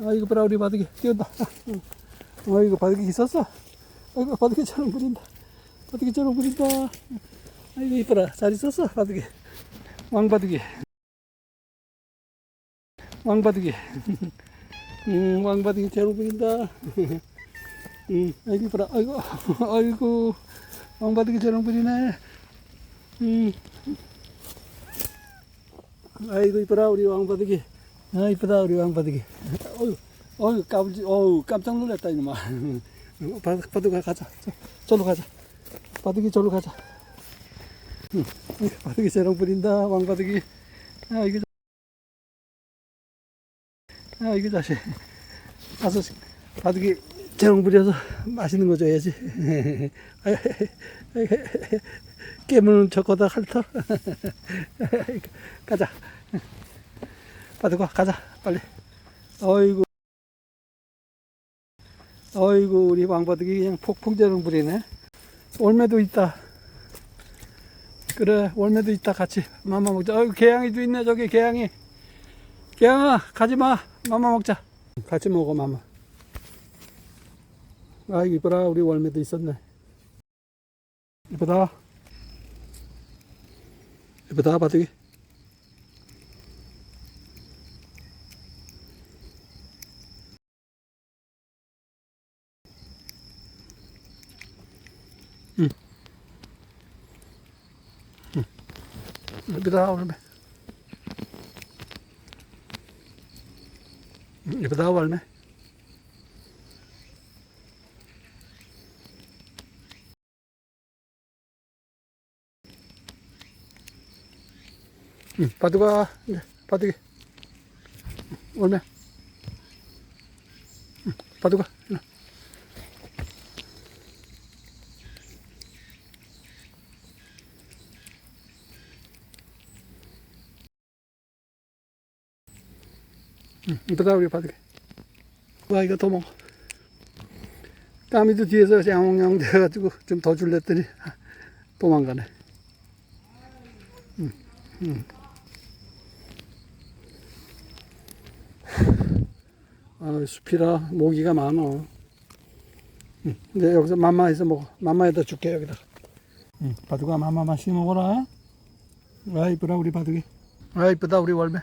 아 이거 봐라 우리 바둑이. 뛰어다. 어 이거 바둑이 있었어? 아이고 바둑이처럼 부린다. 바둑이처럼 부린다. 아이고 이뻐라. 잘 있었어 바둑이. 왕바둑이. 왕바둑이. 음 왕바둑이처럼 부린다. 음 아이고 이뻐라. 아이고 아이고 왕바둑이처럼 부리네. 음 아이고 이뻐라 우리 왕바둑이 아 이쁘다 우리 왕바둑이 어휴 어휴 까불지 어우 깜짝 놀랐다 이놈아 바, 바둑아 가자 저, 저로 가자 바둑이 저로 가자 응, 바둑이 재롱 부린다 왕바둑이 아 이거 아 이거 자식 가서 바둑이 재롱 부려서 맛있는 거 줘야지 깨무는 저거다 핥어 가자 바둑아 가자 빨리. 어이구. 어이구 우리 왕바둑이 그냥 폭풍재롱 부리네. 월매도 있다. 그래 월매도 있다. 같이 맘마 먹자. 어이구 개양이도 있네 저기 개양이. 개양아 가지마. 맘마 먹자. 같이 먹어 맘마. 아이고 이뻐라. 우리 월매도 있었네. 이쁘다. 이쁘다 바둑이 이쁘다 월매 이쁘다 월매 응, 바둑아, 이제 바둑이. 월매. 응, 바둑아, 일로. 응, 이쁘다, 우리 바둑이. 와, 이거 더 먹어. 까미도 뒤에서 양홍양 돼가지고 좀 더 줄랬더니 도망가네. 아, 숲이라 모기가 많어. 응, 이제 여기서 맘마에서 먹어. 맘마에다 줄게, 여기다. 응, 바둑아, 맘마 맛있게 먹어라. 아, 이쁘다, 우리 바둑이. 아, 이쁘다, 우리 월매.